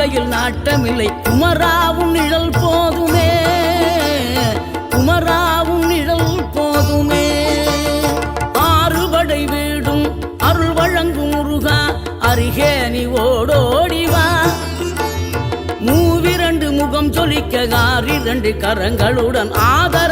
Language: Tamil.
வாழ்க்கையில் நாட்டமில்லை. குமராவும் நிழல் போதுமே. குமராவும் நிழல் போதுமே. ஆறுபடை வீடும் அருள் வழங்கும் முருகா. அருகே நீ ஓடோடிவா மூவிரண்டு முகம் சொலிக்க ஆறிரண்டு கரங்களுடன் ஆதர